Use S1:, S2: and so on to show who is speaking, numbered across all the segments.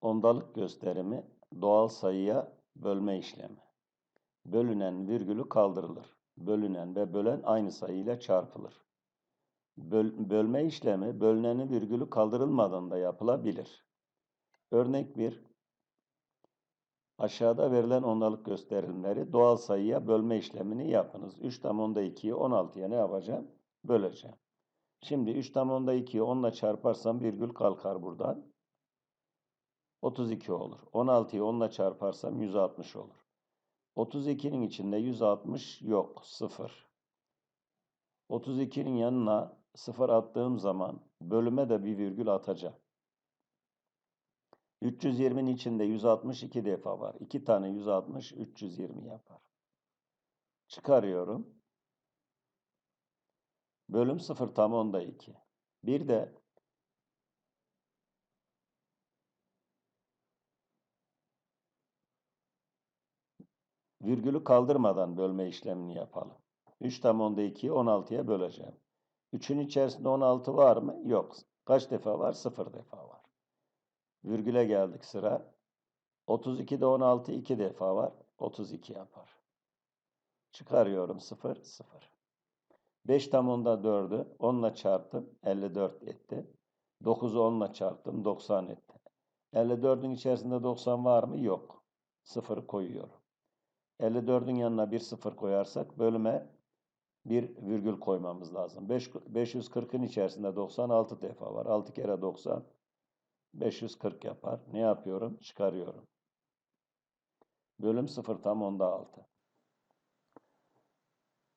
S1: Ondalık gösterimi doğal sayıya bölme işlemi. Bölünen virgülü kaldırılır. Bölünen ve bölen aynı sayı ile çarpılır. Böl- bölme işlemi bölünenin virgülü kaldırılmadan da yapılabilir. Örnek 1. Aşağıda verilen ondalık gösterimleri doğal sayıya bölme işlemini yapınız. 3 tam onda 2'yi 16'ya ne yapacağım? Böleceğim. Şimdi 3 tam onda 2'yi 10 ile çarparsam virgül kalkar buradan. 32 olur. 16'yı 10 ile çarparsam 160 olur. 32'nin içinde 160 yok. 0. 32'nin yanına 0 attığım zaman bölüme de bir virgül atacağım. 320'nin içinde 162 defa var. 2 tane 160 320 yapar. Çıkarıyorum. Bölüm 0 tam onda 2. Bir de virgülü kaldırmadan bölme işlemini yapalım. 3 tam onda 2'yi 16'ya böleceğim. 3'ün içerisinde 16 var mı? Yok. Kaç defa var? 0 defa var. Virgüle geldik sıra. 32'de 16 2 defa var. 32 yapar. Çıkarıyorum 0 0. 5 tam onda 4'ü 10 ile çarptım 54 etti. 9'u 10 ile çarptım 90 etti. 54'ün içerisinde 90 var mı? Yok. 0 koyuyorum. 54'ün yanına bir 0 koyarsak bölüme bir virgül koymamız lazım. 5, 540'ın içerisinde 96 defa var. 6 kere 90 540 yapar. Ne yapıyorum? Çıkarıyorum. Bölüm 0 tam onda 6.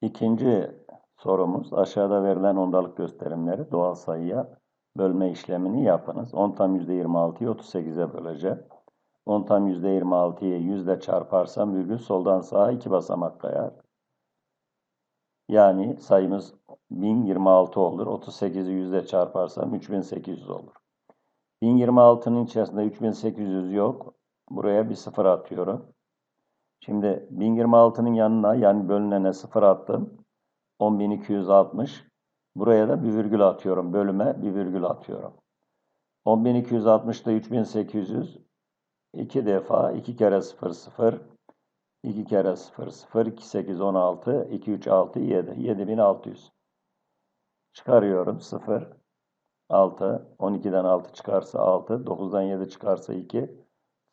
S1: İkinci sorumuz aşağıda verilen ondalık gösterimleri doğal sayıya bölme işlemini yapınız. 10 tam %26'yı 38'e böleceğim. 10 tam %26'yı 100 ile çarparsam virgül soldan sağa 2 basamak kayar. Yani sayımız 1026 olur. 38'i 100 ile çarparsam 3800 olur. 1026'nın içerisinde 3800 yok. Buraya bir sıfır atıyorum. Şimdi 1026'nın yanına yani bölünene sıfır attım. 10260. Buraya da bir virgül atıyorum. Bölüme bir virgül atıyorum. 10260'da 3800 2 defa 2 kere 0 0 2 kere 0 0 2 8 16 2 3 6 7 7600 çıkarıyorum 0 6 12'den 6 çıkarsa 6 9'dan 7 çıkarsa 2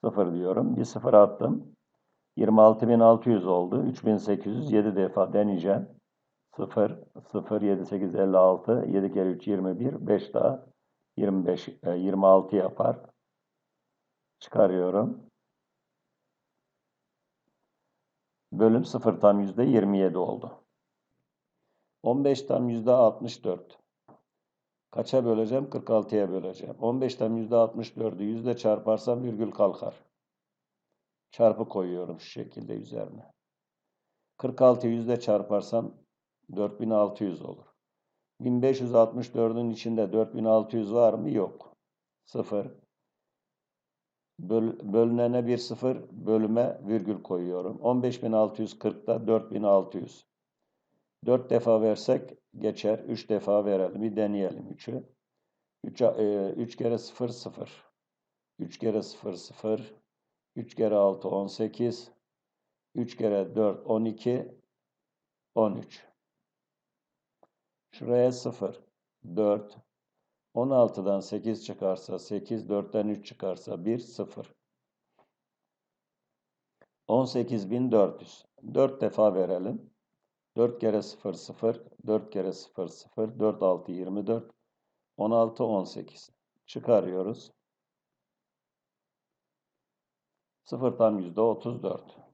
S1: 0 diyorum. Bir 0 attım. 26600 oldu. 3800 7 defa deneyeceğim. 0 0 7 8 56 7 kere 3 21 5 daha 25 26 yapar çıkarıyorum. Bölüm 0 tam yüzde 27 oldu. 15 tam yüzde 64. Kaça böleceğim? 46'ya böleceğim. 15 tam yüzde 64'ü yüzde çarparsam virgül kalkar. Çarpı koyuyorum şu şekilde üzerine. 46 yüzde çarparsam 4600 olur. 1564'ün içinde 4600 var mı? Yok. 0. Böl, bölünene bir sıfır, bölüme virgül koyuyorum. 15.640'da 4600. 4 defa versek geçer. 3 defa verelim. Bir deneyelim 3'ü. 3, e, 3 kere 0 0. 3 kere 0 0. 3 kere 6 18. 3 kere 4 12. 13. Şuraya 0. 4. 16'dan 8 çıkarsa 8, 4'ten 3 çıkarsa 1, 0. 18.400. 4 defa verelim. 4 kere 0, 0, 4 kere 0, 0, 4, 6, 24, 16, 18. Çıkarıyoruz. 0 tam %34.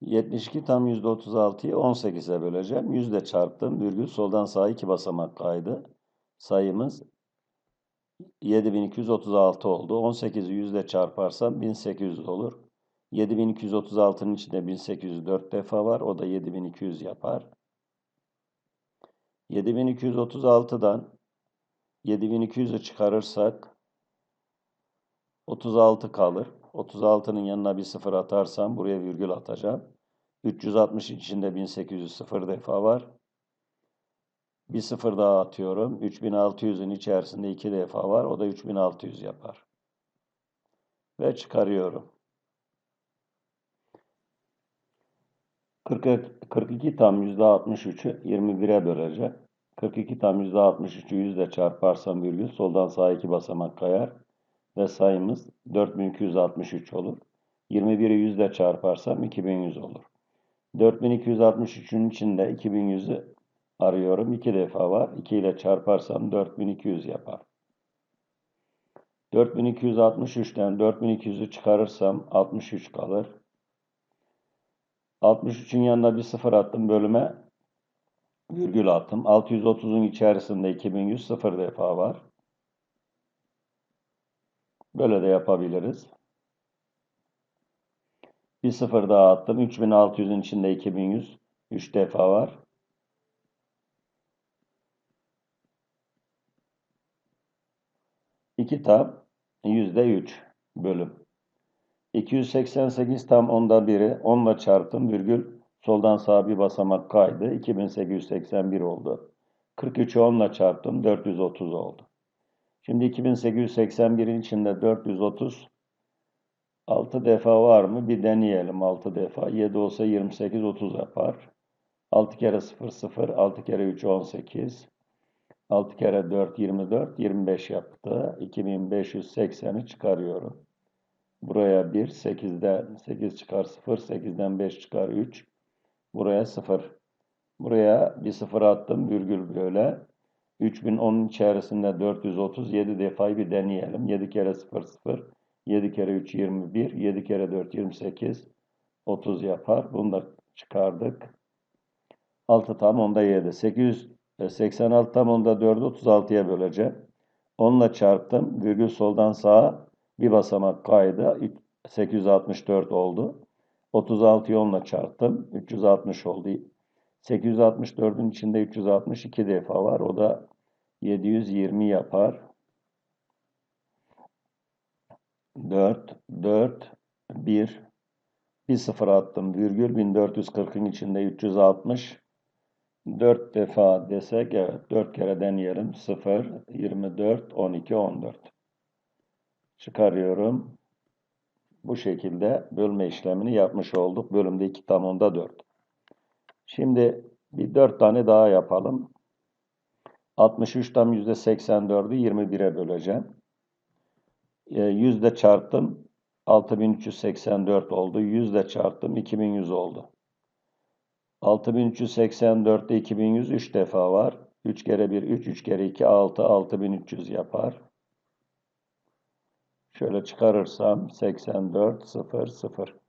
S1: 72 tam %36'yı 18'e böleceğim. Yüzde çarptım. Virgül soldan sağa iki basamak kaydı. Sayımız 7236 oldu. 18'i yüzde çarparsam 1800 olur. 7236'nın içinde 1804 defa var. O da 7200 yapar. 7236'dan 7200'ü çıkarırsak 36 kalır. 36'nın yanına bir sıfır atarsam buraya virgül atacağım. 360 içinde 1800 sıfır defa var. Bir sıfır daha atıyorum. 3600'ün içerisinde iki defa var. O da 3600 yapar. Ve çıkarıyorum. 40, 42 tam %63'ü 21'e bölecek. 42 tam %63'ü yüzle çarparsam virgül soldan sağa iki basamak kayar. Ve sayımız 4263 olur. 21'i yüzle çarparsam 2100 olur. 4263'ün içinde 2100'ü arıyorum. 2 defa var. 2 ile çarparsam 4200 yapar. 4263'ten 4200'ü çıkarırsam 63 kalır. 63'ün yanına bir sıfır attım bölüme virgül attım. 630'un içerisinde 2100 sıfır defa var. Böyle de yapabiliriz. Bir sıfır daha attım. 3600'ün içinde 2100 3 defa var. İki tam yüzde üç bölüm. 288 tam onda biri 10 ile çarptım virgül soldan sağa bir basamak kaydı 2881 oldu. 43'ü 10 ile çarptım 430 oldu. Şimdi 2881'in içinde 430 6 defa var mı? Bir deneyelim 6 defa. 7 olsa 28 30 yapar. 6 kere 0 0 6 kere 3 18 6 kere 4 24 25 yaptı. 2580'i çıkarıyorum. Buraya 1, 8'den 8 çıkar 0, 8'den 5 çıkar 3. Buraya 0. Buraya bir 0 attım virgül böyle. 3010'un içerisinde 437 defayı bir deneyelim. 7 kere 0 0, 7 kere 3 21, 7 kere 4 28, 30 yapar. Bunu da çıkardık. 6 tam onda 7. 886 tam onda 4'ü 36'ya böleceğim. 10 ile çarptım. Virgül soldan sağa bir basamak kaydı. 864 oldu. 36'yı 10 ile çarptım. 360 oldu. 864'ün içinde 362 defa var. O da 720 yapar. 4, 4, 1, bir sıfır attım virgül. 1440'ın içinde 360 4 defa desek evet 4 kere deneyelim. 0 24 12 14 çıkarıyorum. Bu şekilde bölme işlemini yapmış olduk. Bölümde 2 tam onda 4 şimdi bir 4 tane daha yapalım 63 tam %84'ü 21'e böleceğim e, yüzde çarptım 6384 oldu. Yüzde çarptım 2100 oldu. 6384'te 2100 3 defa var. 3 kere 1 3, 3 kere 2 6, 6300 yapar. Şöyle çıkarırsam 84 0 0.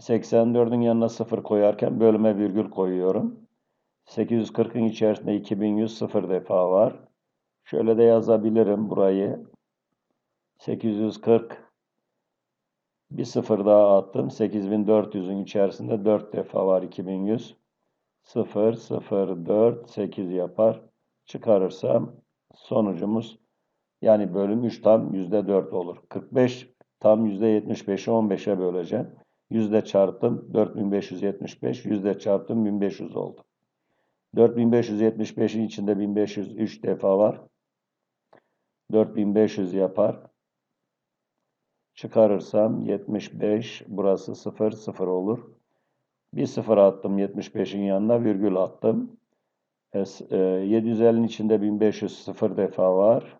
S1: 84'ün yanına 0 koyarken bölüme virgül koyuyorum. 840'ın içerisinde 2100 0 defa var. Şöyle de yazabilirim burayı. 840 bir sıfır daha attım. 8400'ün içerisinde 4 defa var 2100. 0, 0, 4, 8 yapar. Çıkarırsam sonucumuz yani bölüm 3 tam %4 olur. 45 tam %75'i 15'e böleceğim. Yüzde çarptım 4575, yüzde çarptım 1500 oldu. 4575'in içinde 1503 defa var. 4500 yapar. Çıkarırsam 75 burası 0 0 olur. Bir 0 attım 75'in yanına virgül attım. 750'nin e, içinde 1500 0 defa var.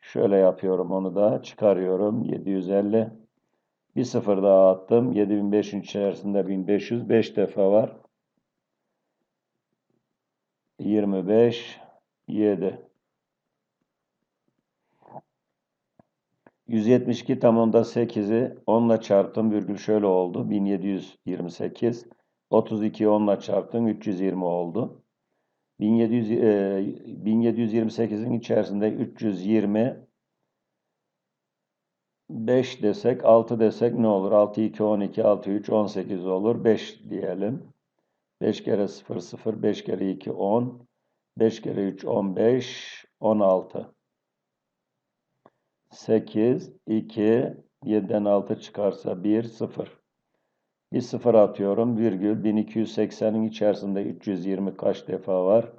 S1: Şöyle yapıyorum onu da çıkarıyorum 750. Bir 0 daha attım. 7500'ün içerisinde 1500 5 defa var. 25 7 172 tam onda 8'i 10 ile çarptım virgül şöyle oldu. 1728. 32'yi 10 ile çarptım 320 oldu. 1700, e, 1728'in içerisinde 320 5 desek 6 desek ne olur? 6 2 12 6 3 18 olur. 5 diyelim. 5 kere 0 0 5 kere 2 10 5 kere 3 15 16 8, 2, 7'den 6 çıkarsa 1, 0. Bir sıfır atıyorum. Virgül 1280'in içerisinde 320 kaç defa var?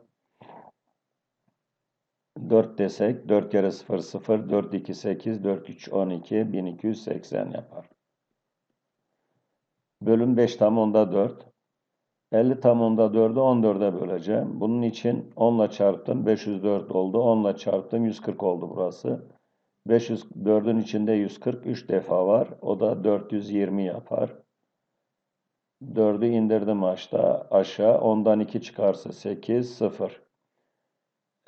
S1: 4 desek 4 kere 0 0 4 2 8 4 3 12 1280 yapar. Bölüm 5 tam onda 4. 50 tam onda 4'ü 14'e böleceğim. Bunun için 10 ile çarptım 504 oldu. 10 ile çarptım 140 oldu burası. 504'ün içinde 140 3 defa var. O da 420 yapar. 4'ü indirdim aşağı. aşağı. 10'dan 2 çıkarsa 8 0.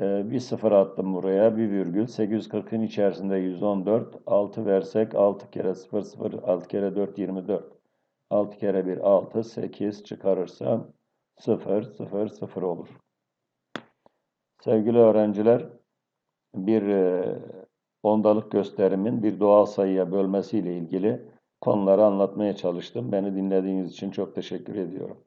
S1: Ee, bir sıfır attım buraya. Bir virgül. 840'ın içerisinde 114. 6 versek 6 kere 0 0. 6 kere 4 24. 6 kere 1 6. 8 çıkarırsam 0 0 0 olur. Sevgili öğrenciler bir e, ondalık gösterimin bir doğal sayıya bölmesiyle ilgili konuları anlatmaya çalıştım. Beni dinlediğiniz için çok teşekkür ediyorum.